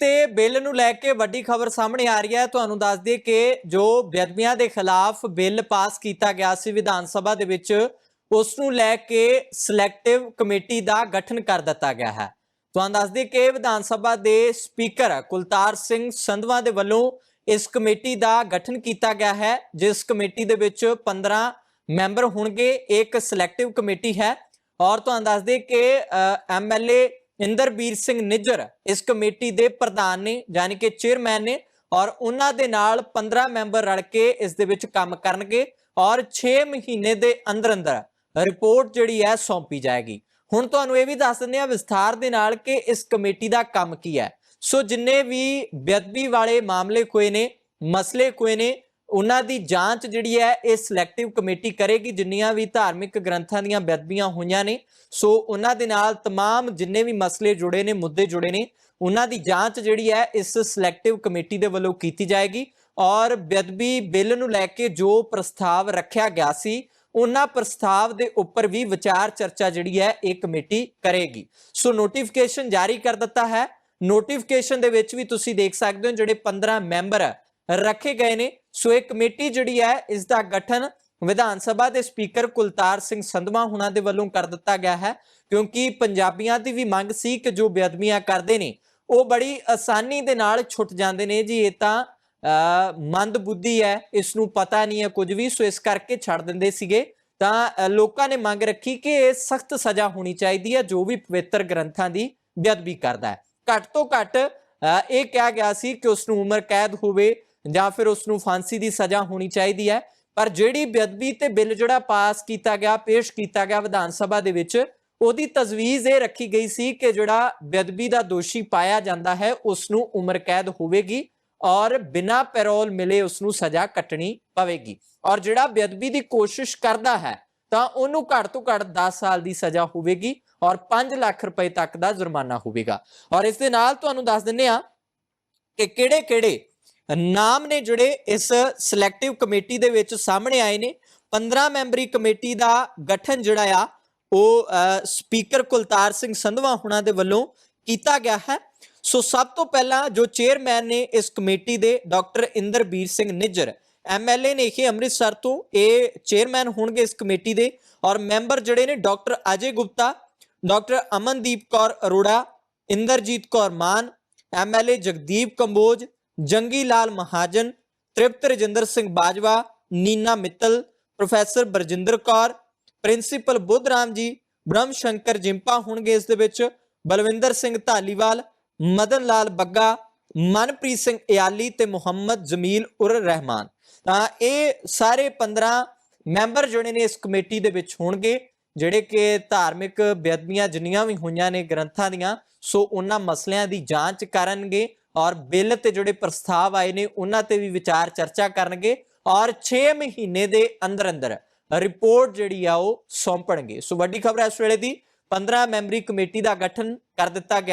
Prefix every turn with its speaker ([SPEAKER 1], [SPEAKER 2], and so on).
[SPEAKER 1] ਤੇ ਬਿੱਲ ਨੂੰ ਲੈ ਕੇ ਵੱਡੀ ਖਬਰ ਸਾਹਮਣੇ ਆ ਰਹੀ ਹੈ। ਤੁਹਾਨੂੰ ਦੱਸ ਦਈਏ ਕਿ ਜੋ ਬੇਅਦਬੀਆਂ ਦੇ ਖਿਲਾਫ ਬਿੱਲ ਪਾਸ ਕੀਤਾ ਗਿਆ ਸੀ ਵਿਧਾਨ ਸਭਾ ਦੇ ਵਿੱਚ, ਉਸ ਨੂੰ ਲੈ ਕੇ ਸਿਲੈਕਟਿਵ ਕਮੇਟੀ ਦਾ ਗਠਨ ਕਰ ਦਿੱਤਾ ਗਿਆ ਹੈ। ਤੁਹਾਨੂੰ ਦੱਸ ਦਈਏ ਕਿ ਵਿਧਾਨ ਸਭਾ ਦੇ ਸਪੀਕਰ ਕੁਲਤਾਰ ਸਿੰਘ ਸੰਧਵਾ ਦੇ ਵੱਲੋਂ ਇਸ ਕਮੇਟੀ ਦਾ ਗਠਨ ਕੀਤਾ ਗਿਆ ਹੈ। ਜਿਸ ਕਮੇਟੀ ਦੇ ਵਿੱਚ 15 ਮੈਂਬਰ ਹੋਣਗੇ, ਇੱਕ ਸਿਲੈਕਟਿਵ ਕਮੇਟੀ ਹੈ। ਔਰ ਤੁਹਾਨੂੰ ਦੱਸ ਦਈਏ ਕਿ ਐਮਐਲਏ ਇੰਦਰਬੀਰ ਸਿੰਘ ਨਿੱਜਰ ਇਸ ਕਮੇਟੀ ਦੇ ਪ੍ਰਧਾਨ ਨੇ, ਯਾਨੀ ਕਿ ਚੇਅਰਮੈਨ ਨੇ ਔਰ ਉਹਨਾਂ ਦੇ ਨਾਲ 15 ਮੈਂਬਰ ਰਲ ਕੇ ਇਸ ਦੇ ਵਿੱਚ ਕੰਮ ਕਰਨਗੇ ਔਰ 6 ਮਹੀਨੇ ਦੇ ਅੰਦਰ ਅੰਦਰ ਰਿਪੋਰਟ ਜਿਹੜੀ ਹੈ ਸੌਂਪੀ ਜਾਏਗੀ। ਹੁਣ ਤੁਹਾਨੂੰ ਇਹ ਵੀ ਦੱਸ ਦਿੰਦੇ ਆ ਵਿਸਥਾਰ ਦੇ ਨਾਲ ਕਿ ਇਸ ਕਮੇਟੀ ਦਾ ਕੰਮ ਕੀ ਹੈ। ਸੋ ਜਿੰਨੇ ਵੀ ਬੇਅਦਬੀ ਵਾਲੇ ਮਾਮਲੇ ਹੋਏ ਨੇ, ਮਸਲੇ ਹੋਏ ਨੇ ਉਹਨਾਂ ਦੀ ਜਾਂਚ ਜਿਹੜੀ ਹੈ ਇਹ ਸਿਲੈਕਟਿਵ ਕਮੇਟੀ ਕਰੇਗੀ ਜਿੰਨੀਆਂ ਵੀ ਧਾਰਮਿਕ ਗ੍ਰੰਥਾਂ ਦੀਆਂ ਬੇਅਦਬੀਆਂ ਹੋਈਆਂ ਨੇ ਸੋ ਉਹਨਾਂ ਦੇ ਨਾਲ तमाम ਜਿੰਨੇ ਵੀ ਮਸਲੇ ਜੁੜੇ ਨੇ ਮੁੱਦੇ ਜੁੜੇ ਨੇ ਉਹਨਾਂ ਦੀ ਜਾਂਚ ਜਿਹੜੀ ਹੈ ਇਸ ਸਿਲੈਕਟਿਵ ਕਮੇਟੀ ਦੇ ਵੱਲੋਂ ਕੀਤੀ ਜਾਏਗੀ ਔਰ ਬੇਅਦਬੀ ਬਿੱਲ ਨੂੰ ਲੈ ਕੇ ਜੋ ਪ੍ਰਸਤਾਵ ਰੱਖਿਆ ਗਿਆ ਸੀ ਉਹਨਾਂ ਪ੍ਰਸਤਾਵ ਦੇ ਉੱਪਰ ਵੀ ਵਿਚਾਰ ਚਰਚਾ ਜਿਹੜੀ ਹੈ ਇਹ ਕਮੇਟੀ ਕਰੇਗੀ ਸੋ ਨੋਟੀਫਿਕੇਸ਼ਨ ਜਾਰੀ ਕਰ ਦਿੱਤਾ ਹੈ ਨੋਟੀਫਿਕੇਸ਼ਨ ਦੇ ਵਿੱਚ ਵੀ ਤੁਸੀਂ ਦੇਖ ਸਕਦੇ ਹੋ ਜਿਹੜੇ 15 ਮੈਂਬਰ ਰੱਖੇ ਗਏ ਨੇ। ਸੋ ਇਹ ਕਮੇਟੀ ਜਿਹੜੀ ਹੈ, ਇਸ ਦਾ ਗਠਨ ਵਿਧਾਨ ਸਭਾ ਦੇ ਸਪੀਕਰ ਕੁਲਤਾਰ ਸਿੰਘ ਸੰਧਵਾ ਹੁਣਾਂ ਦੇ ਵੱਲੋਂ ਕਰ ਦਿੱਤਾ ਗਿਆ ਹੈ, ਕਿਉਂਕਿ ਪੰਜਾਬੀਆਂ ਦੀ ਵੀ ਮੰਗ ਸੀ ਕਿ ਜੋ ਬੇਅਦਬੀਆਂ ਕਰਦੇ ਨੇ, ਉਹ ਬੜੀ ਆਸਾਨੀ ਦੇ ਨਾਲ ਛੁੱਟ ਜਾਂਦੇ ਨੇ ਜੀ। ਇਹ ਤਾਂ ਮੰਦ ਬੁੱਧੀ ਹੈ, ਇਸ ਨੂੰ ਪਤਾ ਨਹੀਂ ਹੈ ਕੁਝ ਵੀ, ਸੋ ਇਸ ਕਰਕੇ ਛੱਡ ਦਿੰਦੇ ਸੀਗੇ। ਤਾਂ ਲੋਕਾਂ ਨੇ ਮੰਗ ਰੱਖੀ ਕਿ ਇਹ ਸਖਤ ਸਜ਼ਾ ਹੋਣੀ ਚਾਹੀਦੀ ਹੈ, ਜੋ ਵੀ ਪਵਿੱਤਰ ਗ੍ਰੰਥਾਂ ਦੀ ਬੇਅਦਬੀ ਕਰਦਾ ਹੈ। ਘੱਟ ਤੋਂ ਘੱਟ ਇਹ ਕਿਹਾ ਗਿਆ ਸੀ ਕਿ ਉਸ ਨੂੰ ਉਮਰ ਕੈਦ ਹੋਵੇ ਜਾਂ ਫਿਰ ਉਸ ਨੂੰ ਫਾਂਸੀ ਦੀ ਸਜ਼ਾ ਹੋਣੀ ਚਾਹੀਦੀ ਹੈ। ਪਰ ਜਿਹੜੀ ਬੇਅਦਬੀ ਤੇ ਬਿੱਲ ਜਿਹੜਾ ਪਾਸ ਕੀਤਾ ਗਿਆ, ਪੇਸ਼ ਕੀਤਾ ਗਿਆ ਵਿਧਾਨ ਸਭਾ ਦੇ ਵਿੱਚ, ਉਹਦੀ ਤਜਵੀਜ਼ ਇਹ ਰੱਖੀ ਗਈ ਸੀ ਕਿ ਜਿਹੜਾ ਬੇਅਦਬੀ ਦਾ ਦੋਸ਼ੀ ਪਾਇਆ ਜਾਂਦਾ ਹੈ ਉਸ ਨੂੰ ਉਮਰ ਕੈਦ ਹੋਵੇਗੀ ਔਰ ਬਿਨਾ ਪੈਰੋਲ ਮਿਲੇ ਉਸ ਨੂੰ ਸਜ਼ਾ ਕੱਟਣੀ ਪਵੇਗੀ। ਔਰ ਜਿਹੜਾ ਬੇਅਦਬੀ ਦੀ ਕੋਸ਼ਿਸ਼ ਕਰਦਾ ਹੈ, ਤਾਂ ਉਹਨੂੰ ਘੱਟ ਤੋਂ ਘੱਟ 10 ਸਾਲ ਦੀ ਸਜ਼ਾ ਹੋਵੇਗੀ ਔਰ 5 ਲੱਖ ਰੁਪਏ ਤੱਕ ਦਾ ਜੁਰਮਾਨਾ ਹੋਵੇਗਾ। ਔਰ ਇਸ ਦੇ ਨਾਲ ਤੁਹਾਨੂੰ ਦੱਸ ਦਿੰਨੇ ਆ ਕਿ ਕਿਹੜੇ-ਕਿਹੜੇ ਨਾਮ ਨੇ ਜਿਹੜੇ ਇਸ ਸਿਲੈਕਟਿਵ ਕਮੇਟੀ ਦੇ ਵਿੱਚ ਸਾਹਮਣੇ ਆਏ ਨੇ 15 ਮੈਂਬਰੀ ਕਮੇਟੀ ਦਾ ਗਠਨ ਜਿਹੜਾ ਆ, ਉਹ ਸਪੀਕਰ ਕੁਲਤਾਰ ਸਿੰਘ ਸੰਧਵਾ ਹੁਣਾਂ ਦੇ ਵੱਲੋਂ ਕੀਤਾ ਗਿਆ ਹੈ। ਸੋ ਸਭ ਤੋਂ ਪਹਿਲਾਂ ਜੋ ਚੇਅਰਮੈਨ ਨੇ ਇਸ ਕਮੇਟੀ ਦੇ ਡਾਕਟਰ ਇੰਦਰਬੀਰ ਸਿੰਘ ਨਿੱਜਰ ਐਮਐਲਏ ਨੇ ਇਹ ਅੰਮ੍ਰਿਤਸਰ ਤੋਂ ਇਹ ਚੇਅਰਮੈਨ ਹੋਣਗੇ ਇਸ ਕਮੇਟੀ ਦੇ ਔਰ ਮੈਂਬਰ ਜਿਹੜੇ ਨੇ doctor Ajay Gupta, doctor Amandeep Kaur Arora, Inderjit Kaur Maan MLA Jagdeep Kamboj Jangi Lal Mahajan, Tripat Rajinder Singh Bajwa, Nina Mittal, professor Barjinder Kaur, principal Budh Ram ji Braham Shankar Jimpa ਹੋਣਗੇ ਇਸ ਦੇ ਵਿੱਚ, ਬਲਵਿੰਦਰ ਸਿੰਘ ਧਾਲੀਵਾਲ ਮਦਨ ਲਾਲ ਬੱਗਾ, ਮਨਪ੍ਰੀਤ ਸਿੰਘ ਇਆਲੀ ਤੇ ਮੁਹੰਮਦ ਜਮੀਲ ਉਰ ਰਹਿਮਾਨ। ਤਾਂ ਇਹ ਸਾਰੇ 15 member ਜਿਹੜੇ ਨੇ ਇਸ ਕਮੇਟੀ ਦੇ ਵਿੱਚ ਹੋਣਗੇ, ਜਿਹੜੇ ਕਿ ਧਾਰਮਿਕ ਬੇਅਦਬੀਆਂ ਜਿੰਨੀਆਂ ਵੀ ਹੋਈਆਂ ਨੇ ਗ੍ਰੰਥਾਂ ਦੀਆਂ, ਸੋ ਉਹਨਾਂ ਮਸਲਿਆਂ ਦੀ ਜਾਂਚ ਕਰਨਗੇ। ਔਰ ਬਿੱਲ ਤੇ ਜਿਹੜੇ ਪ੍ਰਸਤਾਵ ਆਏ ਨੇ, ਉਹਨਾਂ ਤੇ ਵੀ ਵਿਚਾਰ ਚਰਚਾ ਕਰਨਗੇ ਔਰ 6 ਮਹੀਨੇ ਦੇ ਅੰਦਰ ਅੰਦਰ ਰਿਪੋਰਟ ਜਿਹੜੀ ਆ ਉਹ ਸੌਂਪਣਗੇ। ਸੋ ਵੱਡੀ ਖਬਰ ਇਸ ਵੇਲੇ ਦੀ 15 ਮੈਂਬਰੀ ਕਮੇਟੀ ਦਾ ਗਠਨ ਕਰ ਦਿੱਤਾ ਗਿਆ